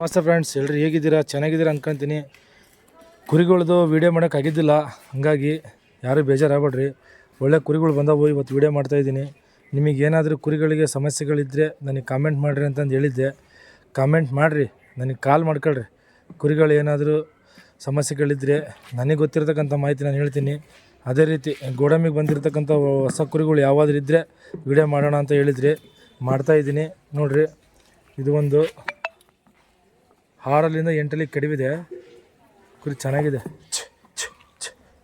ನಮಸ್ತೆ ಫ್ರೆಂಡ್ಸ್ ಎಲ್ಲರೂ ಹೇಗಿದ್ದೀರಾ? ಚೆನ್ನಾಗಿದ್ದೀರಾ ಅಂದ್ಕೊಂತೀನಿ ಕುರಿಗಳದು ವೀಡಿಯೋ ಮಾಡೋಕೆ ಆಗಿದ್ದಿಲ್ಲ. ಹಾಗಾಗಿ ಯಾರೂ ಬೇಜಾರಾಗ್ಬೇಡ್ರಿ. ಒಳ್ಳೆ ಕುರಿಗಳು ಬಂದವು, ಇವತ್ತು ವೀಡಿಯೋ ಮಾಡ್ತಾಯಿದ್ದೀನಿ ನಿಮಗೆ ಏನಾದರೂ ಕುರಿಗಳಿಗೆ ಸಮಸ್ಯೆಗಳಿದ್ದರೆ ನನಗೆ ಕಾಮೆಂಟ್ ಮಾಡಿರಿ ಅಂತಂದು ಹೇಳಿದ್ದೆ. ಕಾಮೆಂಟ್ ಮಾಡಿರಿ, ನನಗೆ ಕಾಲ್ ಮಾಡ್ಕೊಳ್ರಿ. ಕುರಿಗಳು ಏನಾದರೂ ಸಮಸ್ಯೆಗಳಿದ್ದರೆ ನನಗೆ ಗೊತ್ತಿರತಕ್ಕಂಥ ಮಾಹಿತಿ ನಾನು ಹೇಳ್ತೀನಿ. ಅದೇ ರೀತಿ ಗೋಡಂಬಿಗೆ ಬಂದಿರತಕ್ಕಂಥ ಹೊಸ ಕುರಿಗಳು ಯಾವಾದ್ರೂ ಇದ್ದರೆ ವೀಡಿಯೋ ಮಾಡೋಣ ಅಂತ ಹೇಳಿದ್ರಿ. ಮಾಡ್ತಾಯಿದ್ದೀನಿ ನೋಡಿರಿ, ಇದು ಒಂದು ಆರರಿಂದ ಎಂಟಲ್ಲಿ ಕಡಿವಿದೆ. ಕುರಿ ಚೆನ್ನಾಗಿದೆ.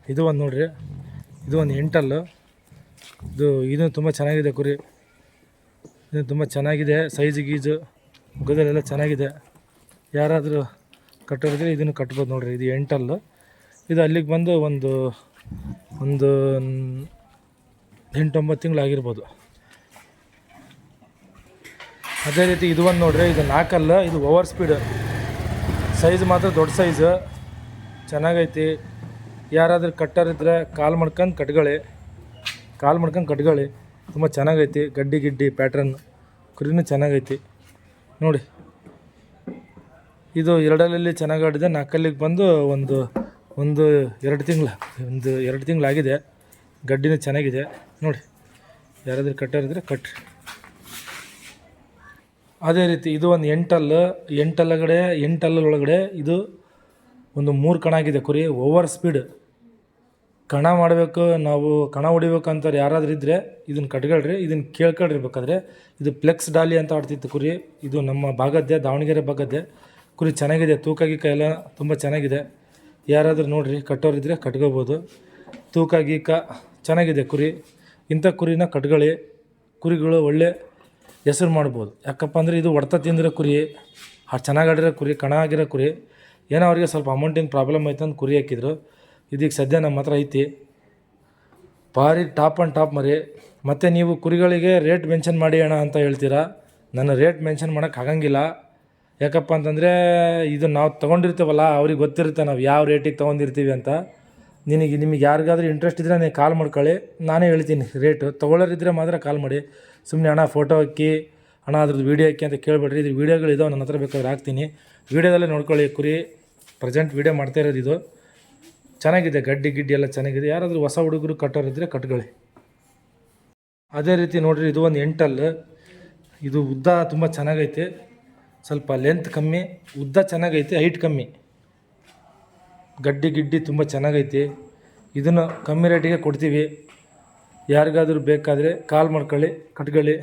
ಇದು ಒಂದು ನೋಡ್ರಿ. ಇದು ಒಂದು ಎಂಟಲ್ಲು. ಇದು ಇದು ತುಂಬ ಚೆನ್ನಾಗಿದೆ ಕುರಿ. ಇದು ತುಂಬ ಚೆನ್ನಾಗಿದೆ. ಸೈಜು, ಗೀಜು ಮುಖದಲ್ಲೆಲ್ಲ ಚೆನ್ನಾಗಿದೆ. ಯಾರಾದರೂ ಕಟ್ಟೋರಿದ್ರೆ ಇದನ್ನು ಕಟ್ಬೋದು ನೋಡ್ರಿ. ಇದು ಎಂಟಲ್ಲು. ಇದು ಅಲ್ಲಿಗೆ ಬಂದು ಒಂದು ಒಂದು ಎಂಟೊಂಬತ್ತು ತಿಂಗಳಾಗಿರ್ಬೋದು ಅದೇ ರೀತಿ ಇದು ಒಂದು ನೋಡ್ರಿ. ಇದು ನಾಲ್ಕಲ್ಲ ಇದು ಓವರ್ ಸ್ಪೀಡ್. ಸೈಜ್ ಮಾತ್ರ ದೊಡ್ಡ ಸೈಜ್. ಚೆನ್ನಾಗೈತಿ. ಯಾರಾದರೂ ಕಟ್ಟರ್ ಇದ್ದರೆ ಕಾಲು ಮಾಡ್ಕೊಂಡು ಕಟ್ಕೊಳ್ಳಿ. ಕಾಲು ಮಾಡ್ಕೊಂಡು ಕಟ್ಕೊಳ್ಳಿ. ತುಂಬ ಚೆನ್ನಾಗೈತಿ. ಗಡ್ಡಿ ಗಿಡ್ಡಿ ಪ್ಯಾಟ್ರನ್ ಕುರಿನೂ ಚೆನ್ನಾಗೈತಿ. ನೋಡಿ. ಇದು ಎರಡಲ್ಲಿ ಚೆನ್ನಾಗಿ ಆಡಿದೆ. ನಾಲ್ಕಲ್ಲಿಗೆ ಬಂದು ಒಂದು ಒಂದು ಎರಡು ತಿಂಗಳು, ಒಂದು ಎರಡು ತಿಂಗಳಾಗಿದೆ. ಗಡ್ಡಿನೂ ಚೆನ್ನಾಗಿದೆ. ನೋಡಿ. ಯಾರಾದರೂ ಕಟ್ಟರ್ ಇದ್ರೆ ಕಟ್ರಿ. ಅದೇ ರೀತಿ ಇದು ಒಂದು ಎಂಟಲ್ಲು ಎಂಟಲ್ಲಗಡೆ ಎಂಟಲ್ಲೊಳಗಡೆ ಇದು ಒಂದು ಮೂರು ಕಣ ಆಗಿದೆ. ಕುರಿ ಓವರ್ ಸ್ಪೀಡ್ ಕಣ ಮಾಡಬೇಕು, ನಾವು ಕಣ ಹೊಡಿಬೇಕು ಅಂತಾರೆ ಯಾರಾದ್ರೂ ಇದ್ದರೆ ಇದನ್ನು ಕಟ್ಕೊಳ್ರಿ ಇದನ್ನು ಕೇಳ್ಕೊಳ್ರಿ ಬೇಕಾದ್ರೆ. ಇದು ಫ್ಲೆಕ್ಸ್ ಡಾಲಿ ಅಂತ ಆಡ್ತಿತ್ತು ಕುರಿ. ಇದು ನಮ್ಮ ಭಾಗದ್ದೇ, ದಾವಣಗೆರೆ ಭಾಗದ್ದೇ. ಕುರಿ ಚೆನ್ನಾಗಿದೆ ತೂಕ ಗೀಕ ಎಲ್ಲ ತುಂಬ ಚೆನ್ನಾಗಿದೆ. ಯಾರಾದರೂ ನೋಡಿರಿ ಕಟ್ಟೋರಿದ್ರೆ ಕಟ್ಕೋಬೋದು. ತೂಕ ಗೀಕ ಚೆನ್ನಾಗಿದೆ ಕುರಿ. ಇಂಥ ಕುರಿನ ಕಟ್ಕೊಳ್ಳಿ. ಕುರಿಗಳು ಒಳ್ಳೆ ಹೆಸರು ಮಾಡ್ಬೋದು. ಯಾಕಪ್ಪ ಅಂದರೆ ಇದು ಹೊಡ್ತ ತಿಂದಿರೋ ಕುರಿ ಚೆನ್ನಾಗಿ ಆಡಿರೋ ಕುರಿ, ಕಣ ಆಗಿರೋ ಕುರಿ, ಏನೋ ಅವರಿಗೆ ಸ್ವಲ್ಪ ಅಮೌಂಟಿನ ಪ್ರಾಬ್ಲಮ್ ಐತೆ ಅಂತ ಕುರಿ ಹಾಕಿದ್ರು. ಇದೀಗ ಸದ್ಯ ನಮ್ಮ ಹತ್ರ ಐತಿ. ಭಾರಿ ಟಾಪ್ ಆ್ಯಂಡ್ ಟಾಪ್ ಮರಿ. ಮತ್ತು ನೀವು ಕುರಿಗಳಿಗೆ ರೇಟ್ ಮೆನ್ಷನ್ ಮಾಡಿ ಅಣ್ಣ ಅಂತ ಹೇಳ್ತೀರಾ? ನನ್ನ ರೇಟ್ ಮೆನ್ಷನ್ ಮಾಡೋಕ್ಕೆ ಆಗಂಗಿಲ್ಲ. ಯಾಕಪ್ಪ ಅಂತಂದರೆ ಇದು ನಾವು ತೊಗೊಂಡಿರ್ತೀವಲ್ಲ, ಅವ್ರಿಗೆ ಗೊತ್ತಿರುತ್ತೆ ನಾವು ಯಾವ ರೇಟಿಗೆ ತೊಗೊಂಡಿರ್ತೀವಿ ಅಂತ. ನಿನಗೆ, ನಿಮಗೆ ಯಾರಿಗಾದ್ರೂ ಇಂಟ್ರೆಸ್ಟ್ ಇದ್ದರೆ ನನಗೆ ಕಾಲ್ ಮಾಡ್ಕೊಳ್ಳಿ. ನಾನೇ ಹೇಳ್ತೀನಿ ರೇಟು ತೊಗೊಳ್ಳೋರಿದ್ದರೆ ಮಾತ್ರ ಕಾಲ್ ಮಾಡಿ. ಸುಮ್ಮನೆ ಹಣ ಫೋಟೋ ಹಾಕಿ ಹಣ ಅದ್ರದ್ದು ವೀಡಿಯೋ ಹಾಕಿ ಅಂತ ಕೇಳಬೇಡ್ರಿ. ಇದು ವೀಡಿಯೋಗಳಿದಾವೆ ನನ್ನ ಹತ್ರ ಬೇಕಾದ್ರೆ ಹಾಕ್ತೀನಿ. ವೀಡಿಯೋದಲ್ಲೇ ನೋಡ್ಕೊಳ್ಳಿ ಕುರಿ. ಪ್ರೆಸೆಂಟ್ ವೀಡಿಯೋ ಮಾಡ್ತಾ ಇರೋದು ಇದು. ಚೆನ್ನಾಗಿದೆ, ಗಡ್ಡಿ ಗಿಡ್ಡಿ ಎಲ್ಲ ಚೆನ್ನಾಗಿದೆ. ಯಾರಾದರೂ ಹೊಸ ಹುಡುಗರು ಕಟ್ಟೋರಿದ್ದರೆ ಕಟ್ಕೊಳ್ಳಿ. ಅದೇ ರೀತಿ ನೋಡಿರಿ, ಇದು ಒಂದು ಎಂಟಲ್. ಇದು ಉದ್ದ ತುಂಬ ಚೆನ್ನಾಗೈತೆ. ಸ್ವಲ್ಪ ಲೆಂತ್ ಕಮ್ಮಿ, ಉದ್ದ ಚೆನ್ನಾಗೈತೆ ಹೈಟ್ ಕಮ್ಮಿ. ಗಡ್ಡಿ ಗಿಡ್ಡಿ ತುಂಬ ಚೆನ್ನಾಗೈತಿ. ಇದನ್ನು ಕಮ್ಮಿ ರೇಟಿಗೆ ಕೊಡ್ತೀವಿ. ಯಾರಿಗಾದ್ರೂ ಬೇಕಾದರೆ ಕಾಲ್ ಮಾಡ್ಕೊಳ್ಳಿ, ಕಟ್ಕೊಳ್ಳಿ.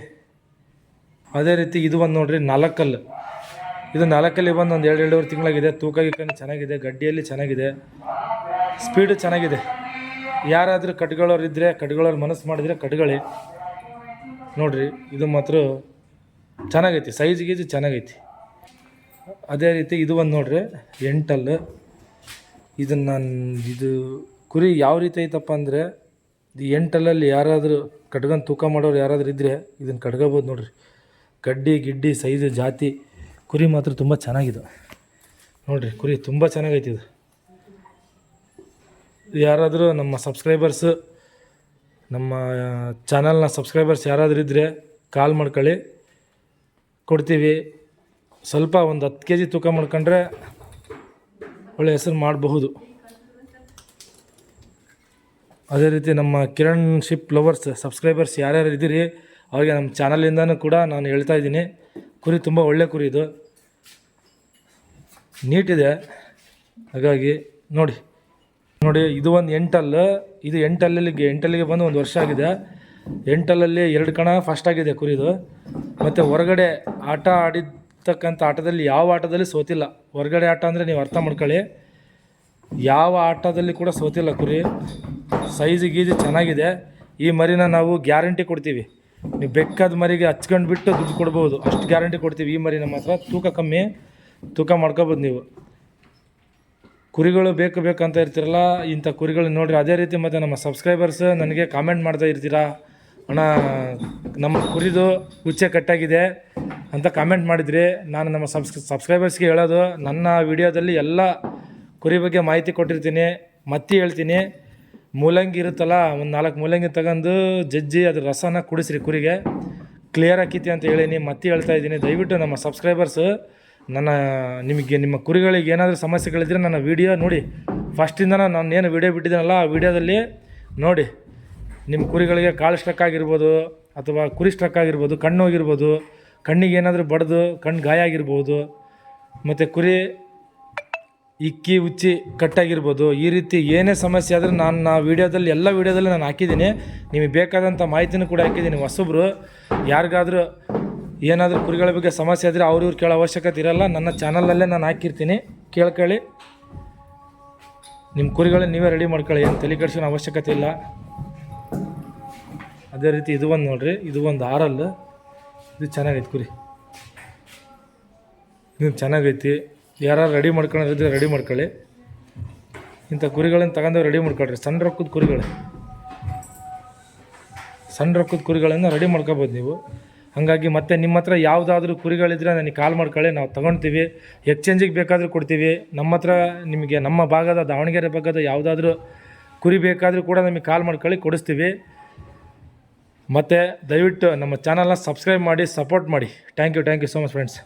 ಅದೇ ರೀತಿ ಇದು ಒಂದು ನೋಡಿರಿ ನಾಲ್ಕಲ್ಲು ಇದು ನಾಲ್ಕಲ್ಲಿ ಬಂದು ಒಂದು ಎರಡು, ಎರಡೂವರೆ ತಿಂಗಳಾಗಿದೆ. ತೂಕ ಗೀಕನೂ ಚೆನ್ನಾಗಿದೆ, ಗಡ್ಡಿಯಲ್ಲಿ ಚೆನ್ನಾಗಿದೆ. ಸ್ಪೀಡು ಚೆನ್ನಾಗಿದೆ. ಯಾರಾದರೂ ಕಟ್ಗಳವ್ರು ಇದ್ದರೆ ಕಟ್ಗಳವ್ರು ಮನಸ್ಸು ಮಾಡಿದರೆ ಕಟ್ಗಳಿ ನೋಡಿರಿ, ಇದು ಮಾತ್ರ ಚೆನ್ನಾಗೈತಿ. ಸೈಜ್ ಗೀಜ್ ಚೆನ್ನಾಗೈತಿ. ಅದೇ ರೀತಿ ಇದು ಒಂದು ನೋಡಿರಿ, ಎಂಟಲ್ಲು. ಇದನ್ನು ನಾನು ಇದು ಕುರಿ ಯಾವ ರೀತಿ ಐತಪ್ಪ ಅಂದರೆ ಇದು ಎಂಟಲ್ಲಲ್ಲಿ ಯಾರಾದರೂ ಕಟ್ಕೊಂಡು ತೂಕ ಮಾಡೋರು ಯಾರಾದರೂ ಇದ್ದರೆ ಇದನ್ನು ಕಟ್ಕೋಬೋದು ನೋಡ್ರಿ. ಗಡ್ಡಿ, ಗಿಡ್ಡಿ, ಸೈಜು, ಜಾತಿ ಕುರಿ ಮಾತ್ರ ತುಂಬ ಚೆನ್ನಾಗಿದೆ. ನೋಡ್ರಿ, ಕುರಿ ತುಂಬ ಚೆನ್ನಾಗೈತಿ ಇದು. ಯಾರಾದರೂ ನಮ್ಮ ಸಬ್ಸ್ಕ್ರೈಬರ್ಸು ನಮ್ಮ ಚಾನಲ್ನ ಸಬ್ಸ್ಕ್ರೈಬರ್ಸ್ ಯಾರಾದರೂ ಇದ್ದರೆ ಕಾಲ್ ಮಾಡ್ಕೊಳ್ಳಿ. ಕೊಡ್ತೀವಿ. ಸ್ವಲ್ಪ ಒಂದು ಹತ್ತು ಕೆ ಜಿ ತೂಕ ಮಾಡ್ಕೊಂಡ್ರೆ ಒಳ್ಳೆ ಹೆಸರು ಮಾಡಬಹುದು. ಅದೇ ರೀತಿ ನಮ್ಮ ಕಿರಣ್ ಶಿಪ್ ಲವರ್ಸ್ ಸಬ್ಸ್ಕ್ರೈಬರ್ಸ್ ಯಾರ್ಯಾರು ಇದ್ದೀರಿ, ಅವರಿಗೆ ನಮ್ಮ ಚಾನಲಿಂದನೂ ಕೂಡ ನಾನು ಹೇಳ್ತಾ ಇದ್ದೀನಿ. ಕುರಿ ತುಂಬ ಒಳ್ಳೆ ಕುರಿ ಇದು. ನೀಟಿದೆ. ಹಾಗಾಗಿ ನೋಡಿ ನೋಡಿ, ಇದು ಒಂದು ಎಂಟಲ್. ಇದು ಎಂಟಲ್ಲಿಗೆ ಎಂಟಲ್ಲಿಗೆ ಬಂದು ಒಂದು ವರ್ಷ ಆಗಿದೆ. ಎಂಟಲಲ್ಲಿ ಎರಡು ಕಣ ಫಸ್ಟ್ ಆಗಿದೆ ಕುರಿದು ಮತ್ತು ಹೊರಗಡೆ ಆಟ ಆಡಿರ್ತಕ್ಕಂಥ ಆಟದಲ್ಲಿ ಯಾವ ಆಟದಲ್ಲಿ ಸೋತಿಲ್ಲ. ಹೊರಗಡೆ ಆಟ ಅಂದರೆ ನೀವು ಅರ್ಥ ಮಾಡ್ಕೊಳ್ಳಿ. ಯಾವ ಆಟದಲ್ಲಿ ಕೂಡ ಸೋತಿಲ್ಲ ಕುರಿ. ಸೈಜ್ ಗೀಜು ಚೆನ್ನಾಗಿದೆ. ಈ ಮರಿನ ನಾವು ಗ್ಯಾರಂಟಿ ಕೊಡ್ತೀವಿ. ನೀವು ಬೆಕ್ಕದ ಮರಿಗೆ ಹಚ್ಕೊಂಡು ಬಿಟ್ಟು ದುಡ್ಡು ಕೊಡ್ಬೋದು. ಅಷ್ಟು ಗ್ಯಾರಂಟಿ ಕೊಡ್ತೀವಿ. ಈ ಮರಿನ ಮಾತ್ರ ತೂಕ ಕಮ್ಮಿ, ತೂಕ ಮಾಡ್ಕೋಬೋದು ನೀವು. ಕುರಿಗಳು ಬೇಕು ಬೇಕು ಅಂತ ಇರ್ತೀರಲ್ಲ, ಇಂಥ ಕುರಿಗಳು ನೋಡಿರಿ. ಅದೇ ರೀತಿ ಮತ್ತು ನಮ್ಮ ಸಬ್ಸ್ಕ್ರೈಬರ್ಸ್ ನನಗೆ ಕಾಮೆಂಟ್ ಮಾಡ್ತಾ ಇರ್ತೀರಾ. ಅಣ್ಣ, ನಮ್ಮ ಕುರಿದು ಉಚ್ಚೆ ಕಟ್ಟಾಗಿದೆ. ಅಂತ ಕಾಮೆಂಟ್ ಮಾಡಿದ್ರಿ ನಾನು ನಮ್ಮ ಸಬ್ಸ್ ಸಬ್ಸ್ಕ್ರೈಬರ್ಸ್ಗೆ ಹೇಳೋದು, ನನ್ನ ವಿಡಿಯೋದಲ್ಲಿ ಎಲ್ಲ ಕುರಿ ಬಗ್ಗೆ ಮಾಹಿತಿ ಕೊಟ್ಟಿರ್ತೀನಿ, ಮತ್ತೆ ಹೇಳ್ತೀನಿ. ಮೂಲಂಗಿ ಇರುತ್ತಲ್ಲ, ಒಂದು ನಾಲ್ಕು ಮೂಲಂಗಿ ತಗೊಂಡು ಜಜ್ಜಿ, ಅದ್ರ ರಸನ ಕುಡಿಸ್ರಿ ಕುರಿಗೆ. ಕ್ಲಿಯರ್ ಆಕೈತಿ ಅಂತ ಹೇಳೀನಿ ಮತ್ತೆ ಹೇಳ್ತಾ ಇದ್ದೀನಿ. ದಯವಿಟ್ಟು ನಮ್ಮ ಸಬ್ಸ್ಕ್ರೈಬರ್ಸು ನನ್ನ ನಿಮಗೆ, ನಿಮ್ಮ ಕುರಿಗಳಿಗೆ ಏನಾದರೂ ಸಮಸ್ಯೆಗಳಿದ್ದರೆ ನನ್ನ ವೀಡಿಯೋ ನೋಡಿ. ಫಸ್ಟಿಂದ ನಾನು ಏನು ವೀಡಿಯೋ ಬಿಟ್ಟಿದ್ದೀನಲ್ಲ, ಆ ವೀಡಿಯೋದಲ್ಲಿ ನೋಡಿ. ನಿಮ್ಮ ಕುರಿಗಳಿಗೆ ಕಾಳು ಸ್ಟ್ರಕ್ ಆಗಿರ್ಬೋದು, ಅಥವಾ ಕುರಿ ಸ್ಟ್ರಕ್ ಆಗಿರ್ಬೋದು, ಕಣ್ಣು ಹೋಗಿರ್ಬೋದು ಕಣ್ಣಿಗೆ ಏನಾದರೂ ಬಡ್ದು ಕಣ್ಣು ಗಾಯ ಆಗಿರ್ಬೋದು, ಮತ್ತು ಕುರಿ ಇಕ್ಕಿ, ಉಚ್ಚಿ ಕಟ್ಟಾಗಿರ್ಬೋದು, ಈ ರೀತಿ ಏನೇ ಸಮಸ್ಯೆ ಆದರೂ ನಾನು ನಾ ವೀಡಿಯೋದಲ್ಲಿ, ಎಲ್ಲ ವೀಡಿಯೋದಲ್ಲಿ ನಾನು ಹಾಕಿದ್ದೀನಿ. ನಿಮಗೆ ಬೇಕಾದಂಥ ಮಾಹಿತಿನೂ ಕೂಡ ಹಾಕಿದ್ದೀನಿ. ಹೊಸಬ್ರು, ಯಾರಿಗಾದರೂ ಏನಾದರೂ ಕುರಿಗಳ ಬಗ್ಗೆ ಸಮಸ್ಯೆ ಆದರೆ ಅವ್ರು ಇವ್ರು ಕೇಳೋ ಅವಶ್ಯಕತೆ ಇರಲ್ಲ. ನನ್ನ ಚಾನಲಲ್ಲೇ ನಾನು ಹಾಕಿರ್ತೀನಿ. ಕೇಳ್ಕೊಳ್ಳಿ. ನಿಮ್ಮ ಕುರಿಗಳನ್ನ ನೀವೇ ರೆಡಿ ಮಾಡ್ಕೊಳ್ಳಿ. ಏನು ತಲೆ ಕೆಡ್ಸೋಣ ಅವಶ್ಯಕತೆ ಇಲ್ಲ. ಅದೇ ರೀತಿ ಇದು ಒಂದು ನೋಡಿರಿ. ಇದು ಒಂದು ಆರಲ್ಲು ಇದು ಚೆನ್ನಾಗೈತೆ ಕುರಿ. ಇದು ಚೆನ್ನಾಗೈತಿ. ಯಾರು ರೆಡಿ ಮಾಡ್ಕೊಳ್ಳೋರಿದ್ರೆ ರೆಡಿ ಮಾಡ್ಕೊಳ್ಳಿ. ಇಂಥ ಕುರಿಗಳನ್ನು ತಗೊಂಡು ರೆಡಿ ಮಾಡ್ಕೊಳ್ರಿ. ಸಣ್ಣ ರೊಕ್ಕದ ಕುರಿಗಳು. ಸಣ್ಣ ರೊಕ್ಕದ ಕುರಿಗಳನ್ನು ರೆಡಿ ಮಾಡ್ಕೋಬೋದು ನೀವು. ಹಾಗಾಗಿ ಮತ್ತೆ ನಿಮ್ಮ ಹತ್ರ ಯಾವುದಾದ್ರೂ ಕುರಿಗಳಿದ್ರೆ ನನಗೆ ಕಾಲ್ ಮಾಡ್ಕೊಳ್ಳಿ. ನಾವು ತೊಗೊಳ್ತೀವಿ ಎಕ್ಸ್ಚೇಂಜಿಗೆ ಬೇಕಾದರೂ ಕೊಡ್ತೀವಿ. ನಮ್ಮ ಹತ್ರ ನಿಮಗೆ ನಮ್ಮ ಭಾಗದ ದಾವಣಗೆರೆ ಭಾಗದ ಯಾವುದಾದ್ರೂ ಕುರಿ ಬೇಕಾದರೂ ಕೂಡ ನಮಗೆ ಕಾಲ್ ಮಾಡ್ಕೊಳ್ಳಿ. ಕೊಡಿಸ್ತೀವಿ. ಮತ್ತು ದಯವಿಟ್ಟು ನಮ್ಮ ಚಾನಲ್ನ ಸಬ್ಸ್ಕ್ರೈಬ್ ಮಾಡಿ ಸಪೋರ್ಟ್ ಮಾಡಿ. Thank you thank you so much friends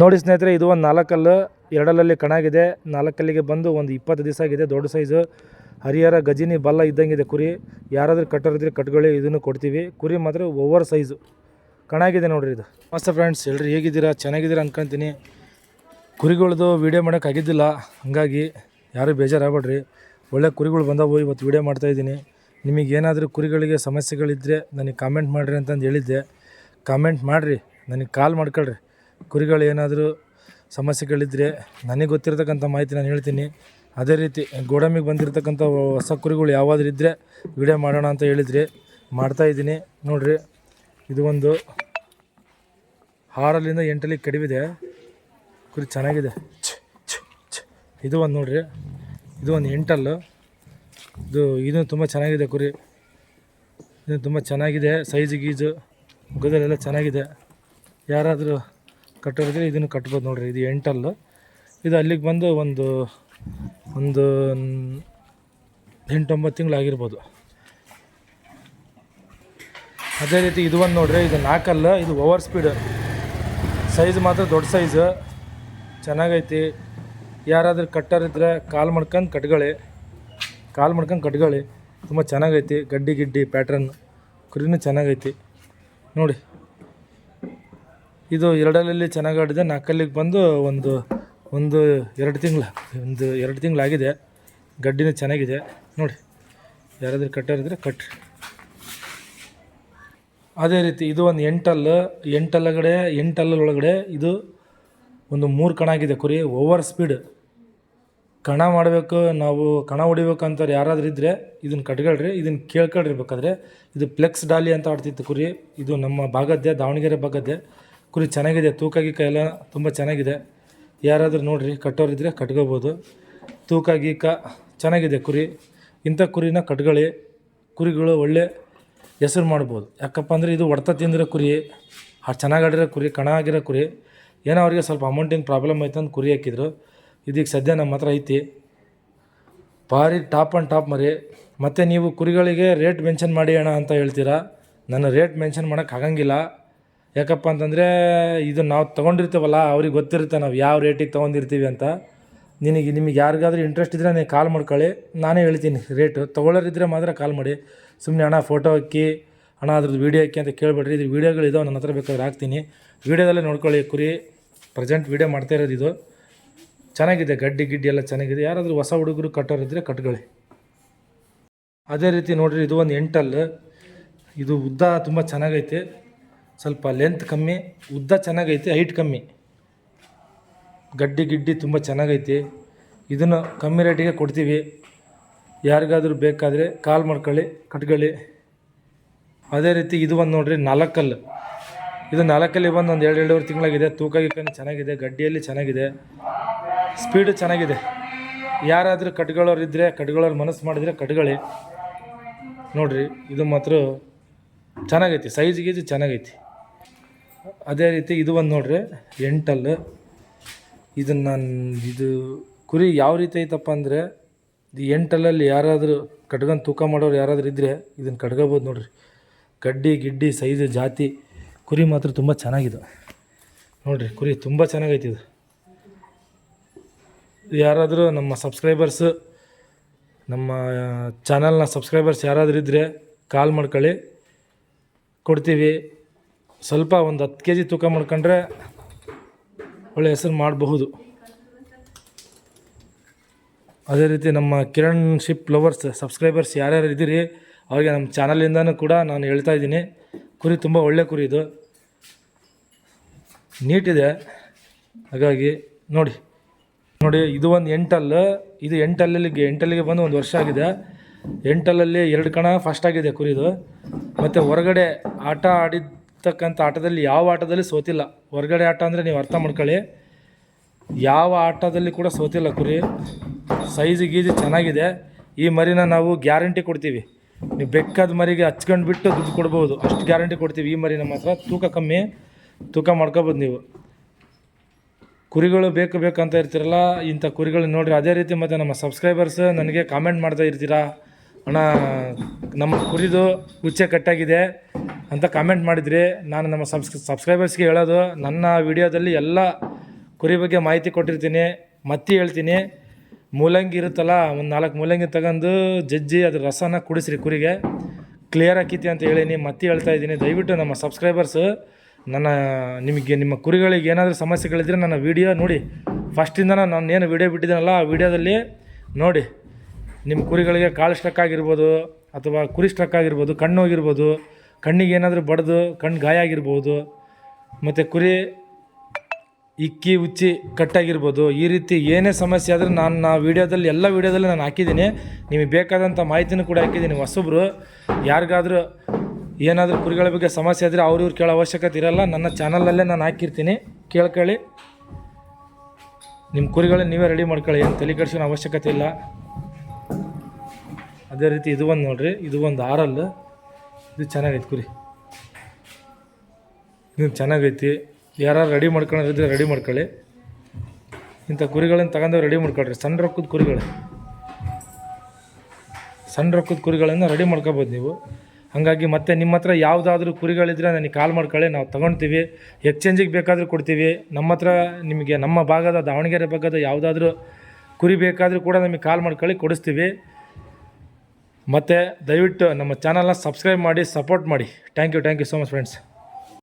ನೋಡಿ ಸ್ನೇಹಿತರೆ, ಇದು ಒಂದು ನಾಲ್ಕಲ್ಲು, ಎರಡಲ್ಲಲ್ಲಿ ಕಣಾಗಿದೆ. ನಾಲ್ಕಲ್ಲಿಗೆ ಬಂದು ಒಂದು ಇಪ್ಪತ್ತು ದಿವಸ ಆಗಿದೆ, ದೊಡ್ಡ ಸೈಜು ಹರಿಹರ, ಗಜಿನಿ, ಬಲ್ಲ ಇದ್ದಂಗಿದೆ ಕುರಿ. ಯಾರಾದರೂ ಕಟ್ಟೋರಿದ್ರೆ ಕಟ್ಕೊಳ್ಳಿ, ಇದನ್ನು ಕೊಡ್ತೀವಿ. ಕುರಿ ಮಾತ್ರ ಓವರ್ ಸೈಜು ಕಣಾಗಿದೆ ನೋಡ್ರಿ ಇದು. ಮಸ್ತ್ ಫ್ರೆಂಡ್ಸ್ ಎಲ್ಲರೂ ಹೇಗಿದ್ದೀರಾ? ಚೆನ್ನಾಗಿದ್ದೀರಾ ಅನ್ಕೊಂತೀನಿ. ಕುರಿಗಳದು ವೀಡಿಯೋ ಮಾಡೋಕ್ಕಾಗಿದ್ದಿಲ್ಲ ಹಾಗಾಗಿ ಯಾರೂ ಬೇಜಾರಾಗಬೇಡ್ರಿ. ಒಳ್ಳೆ ಕುರಿಗಳು ಬಂದವು, ಇವತ್ತು ವೀಡಿಯೋ ಮಾಡ್ತಾಯಿದ್ದೀನಿ ನಿಮಗೆ ಏನಾದರೂ ಕುರಿಗಳಿಗೆ ಸಮಸ್ಯೆಗಳಿದ್ದರೆ ನನಗೆ ಕಾಮೆಂಟ್ ಮಾಡಿರಿ ಅಂತಂದು ಹೇಳಿದ್ದೆ. ಕಾಮೆಂಟ್ ಮಾಡಿರಿ, ನನಗೆ ಕಾಲ್ ಮಾಡ್ಕೊಳ್ರಿ. ಕುರಿಗಳು ಏನಾದರೂ ಸಮಸ್ಯೆಗಳಿದ್ದರೆ ನನಗೆ ಗೊತ್ತಿರತಕ್ಕಂಥ ಮಾಹಿತಿ ನಾನು ಹೇಳ್ತೀನಿ. ಅದೇ ರೀತಿ ಗೋಡಂಬಿಗೆ ಬಂದಿರತಕ್ಕಂಥ ಹೊಸ ಕುರಿಗಳು ಯಾವಾದರೂ ಇದ್ದರೆ ವಿಡಿಯೋ ಮಾಡೋಣ ಅಂತ ಹೇಳಿದ್ರಿ. ಮಾಡ್ತಾಯಿದ್ದೀನಿ ನೋಡಿರಿ, ಇದು ಒಂದು ಹಾರಲ್ಲಿಂದ ಎಂಟಲ್ಲಿ ಕಡಿವಿದೆ. ಕುರಿ ಚೆನ್ನಾಗಿದೆ. ಇದು ಒಂದು ನೋಡಿರಿ, ಇದು ಒಂದು ಎಂಟಲ್ಲು. ಇದು ಇದು ತುಂಬ ಚೆನ್ನಾಗಿದೆ ಕುರಿ. ಇದು ತುಂಬ ಚೆನ್ನಾಗಿದೆ. ಸೈಜ್, ಗೀಜು ಮುಖದಲ್ಲೆಲ್ಲ ಚೆನ್ನಾಗಿದೆ. ಯಾರಾದರೂ ಕಟ್ಟೋರಿದ್ರೆ ಇದನ್ನು ಕಟ್ಬೋದು ನೋಡಿರಿ. ಇದು ಎಂಟಲ್ಲು. ಇದು ಅಲ್ಲಿಗೆ ಬಂದು ಒಂದು ಒಂದು ಎಂಟೊಂಬತ್ತು ತಿಂಗಳಾಗಿರ್ಬೋದು. ಅದೇ ರೀತಿ ಇದು ಒಂದು ನೋಡ್ರಿ, ಇದು ನಾಲ್ಕಲ್ಲ ಇದು ಓವರ್ ಸ್ಪೀಡ್ ಸೈಜ್ ಮಾತ್ರ ದೊಡ್ಡ ಸೈಜು. ಚೆನ್ನಾಗೈತಿ. ಯಾರಾದರೂ ಕಟ್ಟೋರಿದ್ರೆ ಕಾಲ್ ಮಾಡ್ಕೊಂಡು ಕಟ್ಕೊಳ್ಳಿ. ಕಾಲ್ ಮಾಡ್ಕೊಂಡು ಕಟ್ಕೊಳ್ಳಿ. ತುಂಬ ಚೆನ್ನಾಗೈತಿ, ಗಡ್ಡಿ ಗಿಡ್ಡಿ ಪ್ಯಾಟ್ರನ್ ಕುರಿನೂ ಚೆನ್ನಾಗೈತಿ. ನೋಡಿ. ಇದು ಎರಡಲ್ಲಿ ಚೆನ್ನಾಗಿ ಆಡಿದೆ, ನಾಲ್ಕಲ್ಲಿಗೆ ಬಂದು ಒಂದು ಒಂದು ಎರಡು ತಿಂಗಳು, ಒಂದು ಎರಡು ತಿಂಗಳಾಗಿದೆ. ಗಡ್ಡಿನೂ ಚೆನ್ನಾಗಿದೆ. ನೋಡಿ. ಯಾರಾದರೂ ಕಟ್ಟಾರಿದ್ರೆ ಕಟ್ರಿ. ಅದೇ ರೀತಿ ಇದು ಒಂದು ಎಂಟಲ್ಲು ಎಂಟಲ್ಲಗಡೆ ಎಂಟಲ್ಲೊಳಗಡೆ ಇದು ಒಂದು ಮೂರು ಕಣ ಆಗಿದೆ ಕುರಿ ಓವರ್ ಸ್ಪೀಡ್ ಕಣ ಮಾಡಬೇಕು, ನಾವು ಕಣ ಹೊಡಿಬೇಕು ಅಂತಾರೆ ಯಾರಾದರೂ ಇದ್ದರೆ ಇದನ್ನು ಕಟ್ಕೊಳ್ರಿ ಇದನ್ನು ಕೇಳ್ಕೊಳ್ರಿ ಬೇಕಾದ್ರೆ ಇದು ಫ್ಲೆಕ್ಸ್ ಡಾಲಿ ಅಂತ ಆಡ್ತಿತ್ತು ಕುರಿ. ಇದು ನಮ್ಮ ಭಾಗದ್ದೇ, ದಾವಣಗೆರೆ ಭಾಗದ್ದೇ. ಕುರಿ ಚೆನ್ನಾಗಿದೆ ತೂಕ ಗೀಕ ಎಲ್ಲ ತುಂಬ ಚೆನ್ನಾಗಿದೆ. ಯಾರಾದರೂ ನೋಡಿರಿ, ಕಟ್ಟೋರಿದ್ರೆ ಕಟ್ಕೋಬೋದು. ತೂಕ ಗೀಕ ಚೆನ್ನಾಗಿದೆ ಕುರಿ. ಇಂಥ ಕುರಿನ ಕಟ್ಕೊಳ್ಳಿ. ಕುರಿಗಳು ಒಳ್ಳೆ ಹೆಸರು ಮಾಡ್ಬೋದು. ಯಾಕಪ್ಪ ಅಂದರೆ ಇದು ಹೊಡ್ತ ತಿಂದಿರೋ ಕುರಿ ಚೆನ್ನಾಗಿ ಆಡಿರೋ ಕುರಿ, ಕಣ ಆಗಿರೋ ಕುರಿ. ಏನೋ ಅವ್ರಿಗೆ ಸ್ವಲ್ಪ ಅಮೌಂಟಿನ ಪ್ರಾಬ್ಲಮ್ ಆಯ್ತು ಅಂತ ಕುರಿ ಹಾಕಿದ್ರು. ಇದೀಗ ಸದ್ಯ ನಮ್ಮ ಹತ್ರ ಐತಿ. ಭಾರಿ ಟಾಪ್ ಆ್ಯಂಡ್ ಟಾಪ್ ಮರಿ. ಮತ್ತು ನೀವು ಕುರಿಗಳಿಗೆ ರೇಟ್ ಮೆನ್ಷನ್ ಮಾಡಿ ಅಣ್ಣ ಅಂತ ಹೇಳ್ತೀರಾ? ನಾನು ರೇಟ್ ಮೆನ್ಷನ್ ಮಾಡೋಕ್ಕೆ ಆಗಂಗಿಲ್ಲ. ಯಾಕಪ್ಪ ಅಂತಂದರೆ ಇದು ನಾವು ತೊಗೊಂಡಿರ್ತೀವಲ್ಲ, ಅವ್ರಿಗೆ ಗೊತ್ತಿರುತ್ತೆ ನಾವು ಯಾವ ರೇಟಿಗೆ ತೊಗೊಂಡಿರ್ತೀವಿ ಅಂತ. ನಿನಗೆ, ನಿಮಗೆ ಯಾರಿಗಾದ್ರೂ ಇಂಟ್ರೆಸ್ಟ್ ಇದ್ದರೆ ನೀವು ಕಾಲ್ ಮಾಡ್ಕೊಳ್ಳಿ. ನಾನೇ ಹೇಳ್ತೀನಿ ರೇಟು ತೊಗೊಳ್ಳೋರಿದ್ರೆ ಮಾತ್ರ ಕಾಲ್ ಮಾಡಿ. ಸುಮ್ಮನೆ ಹಣ ಫೋಟೋ ಹಾಕಿ ಹಣ ಅದ್ರದ್ದು ವೀಡಿಯೋ ಹಾಕಿ ಅಂತ ಕೇಳಬೇಡ್ರಿ. ಇದು ವೀಡಿಯೋಗಳಿದಾವೆ ನನ್ನ ಹತ್ರ ಬೇಕಾದ್ರೆ ಹಾಕ್ತೀನಿ. ವೀಡಿಯೋದಲ್ಲೇ ನೋಡ್ಕೊಳ್ಳಿ ಕುರಿ. ಪ್ರೆಸೆಂಟ್ ವೀಡಿಯೋ ಮಾಡ್ತಾ ಇರೋದು ಇದು. ಚೆನ್ನಾಗಿದೆ, ಗಡ್ಡಿ ಗಿಡ್ಡಿ ಎಲ್ಲ ಚೆನ್ನಾಗಿದೆ. ಯಾರಾದರೂ ಹೊಸ ಹುಡುಗರು ಕಟ್ಟೋರಿದ್ರೆ ಕಟ್ಕೊಳ್ಳಿ. ಅದೇ ರೀತಿ ನೋಡಿರಿ, ಇದು ಒಂದು ಎಂಟಲ್ಲು ಇದು ಉದ್ದ ತುಂಬ ಚೆನ್ನಾಗೈತೆ. ಸ್ವಲ್ಪ ಲೆಂತ್ ಕಮ್ಮಿ, ಉದ್ದ ಚೆನ್ನಾಗೈತೆ ಹೈಟ್ ಕಮ್ಮಿ. ಗಡ್ಡಿ ಗಿಡ್ಡಿ ತುಂಬ ಚೆನ್ನಾಗೈತಿ. ಇದನ್ನು ಕಮ್ಮಿ ರೇಟಿಗೆ ಕೊಡ್ತೀವಿ. ಯಾರಿಗಾದರೂ ಬೇಕಾದರೆ ಕಾಲ್ ಮಾಡ್ಕೊಳ್ಳಿ, ಕಟ್ಕೊಳ್ಳಿ. ಅದೇ ರೀತಿ ಇದು ಒಂದು ನೋಡಿರಿ ನಾಲ್ಕಲ್ಲು ಇದು ನಾಲ್ಕಲ್ಲಿ ಬಂದು ಒಂದು ಎರಡು, ಎರಡೂವರೆ ತಿಂಗಳಾಗಿದೆ. ತೂಕ ಗೀಕನು ಚೆನ್ನಾಗಿದೆ, ಗಡ್ಡಿಯಲ್ಲಿ ಚೆನ್ನಾಗಿದೆ. ಸ್ಪೀಡು ಚೆನ್ನಾಗಿದೆ. ಯಾರಾದರೂ ಕಟ್ಕೊಳ್ಳೋರು ಇದ್ದರೆ ಕಟ್ಕೊಳ್ಳೋರು ಮನಸ್ಸು ಮಾಡಿದರೆ ಕಟ್ಕೊಳ್ಳಿ ನೋಡಿರಿ, ಇದು ಮಾತ್ರ ಚೆನ್ನಾಗೈತಿ ಸೈಜ್ ಗೀಜ್ ಚೆನ್ನಾಗೈತಿ. ಅದೇ ರೀತಿ ಇದು ಒಂದು ನೋಡ್ರಿ ಎಂಟಲ್ಲು ಇದನ್ನು ನಾನು, ಇದು ಕುರಿ ಯಾವ ರೀತಿ ಐತಪ್ಪ ಅಂದರೆ, ಇದು ಎಂಟಲ್ಲಲ್ಲಿ ಯಾರಾದರೂ ಕಟ್ಕೊಂಡು ತೂಕ ಮಾಡೋರು ಯಾರಾದರೂ ಇದ್ದರೆ ಇದನ್ನು ಕಟ್ಕೋಬೋದು ನೋಡ್ರಿ. ಗಡ್ಡಿ, ಗಿಡ್ಡಿ ಸೈಜು ಜಾತಿ, ಕುರಿ ಮಾತ್ರ ತುಂಬ ಚೆನ್ನಾಗಿದೆ. ನೋಡಿರಿ, ಕುರಿ ತುಂಬ ಚೆನ್ನಾಗೈತಿ ಇದು. ಯಾರಾದರೂ ನಮ್ಮ ಸಬ್ಸ್ಕ್ರೈಬರ್ಸ್ ನಮ್ಮ ಚಾನಲ್ನ ಸಬ್ಸ್ಕ್ರೈಬರ್ಸ್ ಯಾರಾದರೂ ಇದ್ದರೆ ಕಾಲ್ ಮಾಡ್ಕೊಳ್ಳಿ. ಕೊಡ್ತೀವಿ. ಸ್ವಲ್ಪ ಒಂದು ಹತ್ತು ಕೆ ಜಿ ತೂಕ ಮಾಡ್ಕೊಂಡ್ರೆ ಒಳ್ಳೆ ಹೆಸರು ಮಾಡಬಹುದು. ಅದೇ ರೀತಿ ನಮ್ಮ ಕಿರಣ್ ಶಿಪ್ ಲವರ್ಸ್ ಸಬ್ಸ್ಕ್ರೈಬರ್ಸ್ ಯಾರ್ಯಾರು ಇದ್ದೀರಿ, ಅವರಿಗೆ ನಮ್ಮ ಚಾನಲಿಂದನೂ ಕೂಡ ನಾನು ಹೇಳ್ತಾ ಇದ್ದೀನಿ. ಕುರಿ ತುಂಬ ಒಳ್ಳೆ ಕುರಿ ಇದು. ನೀಟಿದೆ ಹಾಗಾಗಿ ನೋಡಿ. ನೋಡಿ, ಇದು ಒಂದು ಎಂಟಲ್ಲು, ಇದು ಎಂಟಲ್ಲಿಗೆ ಎಂಟಲ್ಲಿಗೆ ಬಂದು ಒಂದು ವರ್ಷ ಆಗಿದೆ. ಎಂಟಲ್ಲಲ್ಲಿ ಎರಡು ಕಣ ಫಸ್ಟ್ ಆಗಿದೆ ಕುರಿದು. ಮತ್ತು ಹೊರಗಡೆ ಆಟ ಆಡಿರ್ತಕ್ಕಂಥ ಆಟದಲ್ಲಿ ಯಾವ ಆಟದಲ್ಲಿ ಸೋತಿಲ್ಲ. ಹೊರಗಡೆ ಆಟ ಅಂದರೆ ನೀವು ಅರ್ಥ ಮಾಡ್ಕೊಳ್ಳಿ. ಯಾವ ಆಟದಲ್ಲಿ ಕೂಡ ಸೋತಿಲ್ಲ ಕುರಿ. ಸೈಜ್ ಗೀಜು ಚೆನ್ನಾಗಿದೆ. ಈ ಮರಿನ ನಾವು ಗ್ಯಾರಂಟಿ ಕೊಡ್ತೀವಿ. ನೀವು ಬೆಕ್ಕದ ಮರಿಗೆ ಹಚ್ಕೊಂಡು ಬಿಟ್ಟು ದುಡ್ಡು ಕೊಡ್ಬೋದು. ಅಷ್ಟು ಗ್ಯಾರಂಟಿ ಕೊಡ್ತೀವಿ ಈ ಮರಿನ ಮಾತ್ರ. ತೂಕ ಕಮ್ಮಿ. ತೂಕ ಮಾಡ್ಕೋಬೋದು ನೀವು. ಕುರಿಗಳು ಬೇಕು ಬೇಕಂತ ಇರ್ತೀರಲ್ಲ, ಇಂಥ ಕುರಿಗಳು ನೋಡಿರಿ. ಅದೇ ರೀತಿ ಮತ್ತು ನಮ್ಮ ಸಬ್ಸ್ಕ್ರೈಬರ್ಸ್ ನನಗೆ ಕಾಮೆಂಟ್ ಮಾಡ್ತಾ ಇರ್ತೀರಾ? ಅಣ್ಣ, ನಮ್ಮ ಕುರಿದು ಉಚ್ಚೆ ಕಟ್ಟಾಗಿದೆ ಅಂತ ಕಾಮೆಂಟ್ ಮಾಡಿದ್ರಿ. ನಾನು ನಮ್ಮ ಸಬ್ಸ್ ಸಬ್ಸ್ಕ್ರೈಬರ್ಸ್ಗೆ ಹೇಳೋದು, ನನ್ನ ವಿಡಿಯೋದಲ್ಲಿ ಎಲ್ಲ ಕುರಿ ಬಗ್ಗೆ ಮಾಹಿತಿ ಕೊಟ್ಟಿರ್ತೀನಿ, ಮತ್ತೆ ಹೇಳ್ತೀನಿ. ಮೂಲಂಗಿ ಇರುತ್ತಲ್ಲ, ಒಂದು ನಾಲ್ಕು ಮೂಲಂಗಿ ತಗೊಂಡು ಜಜ್ಜಿ ಅದ್ರ ರಸನ ಕುಡಿಸ್ರಿ ಕುರಿಗೆ. ಕ್ಲಿಯರ್ ಆಕೈತಿ ಅಂತ ಹೇಳೀನಿ, ಮತ್ತೆ ಹೇಳ್ತಾ ಇದ್ದೀನಿ. ದಯವಿಟ್ಟು ನಮ್ಮ ಸಬ್ಸ್ಕ್ರೈಬರ್ಸ್ ನನ್ನ ನಿಮಗೆ ನಿಮ್ಮ ಕುರಿಗಳಿಗೆ ಏನಾದರೂ ಸಮಸ್ಯೆಗಳಿದ್ರೆ ನನ್ನ ವೀಡಿಯೋ ನೋಡಿ. ಫಸ್ಟಿಂದ ನಾನು ಏನು ವೀಡಿಯೋ ಬಿಟ್ಟಿದ್ದೀನಲ್ಲ, ಆ ವೀಡಿಯೋದಲ್ಲಿ ನೋಡಿ. ನಿಮ್ಮ ಕುರಿಗಳಿಗೆ ಕಾಳು ಸ್ಟ್ರಕ್ ಆಗಿರ್ಬೋದು, ಅಥವಾ ಕುರಿ ಸ್ಟ್ರಕ್ ಆಗಿರ್ಬೋದು, ಕಣ್ಣು ಹೋಗಿರ್ಬೋದು, ಕಣ್ಣಿಗೆ ಏನಾದರೂ ಬಡ್ದು, ಕಣ್ಣು ಗಾಯ ಆಗಿರ್ಬೋದು, ಮತ್ತು ಕುರಿ ಇಕ್ಕಿ, ಉಚ್ಚಿ ಕಟ್ಟಾಗಿರ್ಬೋದು, ಈ ರೀತಿ ಏನೇ ಸಮಸ್ಯೆ ಆದರೂ ನಾನು ನಾ ವೀಡಿಯೋದಲ್ಲಿ, ಎಲ್ಲ ವೀಡಿಯೋದಲ್ಲಿ ನಾನು ಹಾಕಿದ್ದೀನಿ. ನಿಮಗೆ ಬೇಕಾದಂಥ ಮಾಹಿತಿನೂ ಕೂಡ ಹಾಕಿದ್ದೀನಿ ಹೊಸಬ್ರು. ಯಾರಿಗಾದರೂ ಏನಾದರೂ ಕುರಿಗಳ ಬಗ್ಗೆ ಸಮಸ್ಯೆ ಆದರೆ ಅವ್ರು ಇವ್ರು ಕೇಳೋ ಅವಶ್ಯಕತೆ ಇರಲ್ಲ. ನನ್ನ ಚಾನಲಲ್ಲೇ ನಾನು ಹಾಕಿರ್ತೀನಿ. ಕೇಳ್ಕೊಳ್ಳಿ. ನಿಮ್ಮ ಕುರಿಗಳನ್ನ ನೀವೇ ರೆಡಿ ಮಾಡ್ಕೊಳ್ಳಿ. ಏನು ತಲೆ ಕೆಡ್ಸೋಣ ಅವಶ್ಯಕತೆ ಇಲ್ಲ. ಅದೇ ರೀತಿ ಇದು ಒಂದು ನೋಡ್ರಿ. ಇದು ಒಂದು ಆರಲ್. ಇದು ಚೆನ್ನಾಗೈತೆ ಕುರಿ. ಇದು ಚೆನ್ನಾಗೈತಿ. ಯಾರು ರೆಡಿ ಮಾಡ್ಕೊಳ್ಳೋದಿದ್ರೆ ರೆಡಿ ಮಾಡ್ಕೊಳ್ಳಿ. ಇಂಥ ಕುರಿಗಳನ್ನು ತಗೊಂಡು ರೆಡಿ ಮಾಡ್ಕೊಳ್ರಿ. ಸಣ್ಣ ರೊಕ್ಕದ ಕುರಿಗಳು. ಸಣ್ಣ ರೊಕ್ಕದ ಕುರಿಗಳನ್ನು ರೆಡಿ ಮಾಡ್ಕೋಬೋದು ನೀವು. ಹಾಗಾಗಿ ಮತ್ತೆ ನಿಮ್ಮ ಹತ್ರ ಯಾವುದಾದ್ರೂ ಕುರಿಗಳಿದ್ರೆ ನನಗೆ ಕಾಲ್ ಮಾಡ್ಕೊಳ್ಳಿ. ನಾವು ತೊಗೊಳ್ತೀವಿ ಎಕ್ಸ್ಚೇಂಜಿಗೆ ಬೇಕಾದರೂ ಕೊಡ್ತೀವಿ. ನಮ್ಮ ಹತ್ರ ನಿಮಗೆ ನಮ್ಮ ಭಾಗದ, ದಾವಣಗೆರೆ ಭಾಗದ ಯಾವುದಾದ್ರೂ ಕುರಿ ಬೇಕಾದರೂ ಕೂಡ ನಮಗೆ ಕಾಲ್ ಮಾಡ್ಕೊಳ್ಳಿ, ಕೊಡಿಸ್ತೀವಿ. ಮತ್ತು ದಯವಿಟ್ಟು ನಮ್ಮ ಚಾನಲ್ನ ಸಬ್ಸ್ಕ್ರೈಬ್ ಮಾಡಿ ಸಪೋರ್ಟ್ ಮಾಡಿ. Thank you thank you so much friends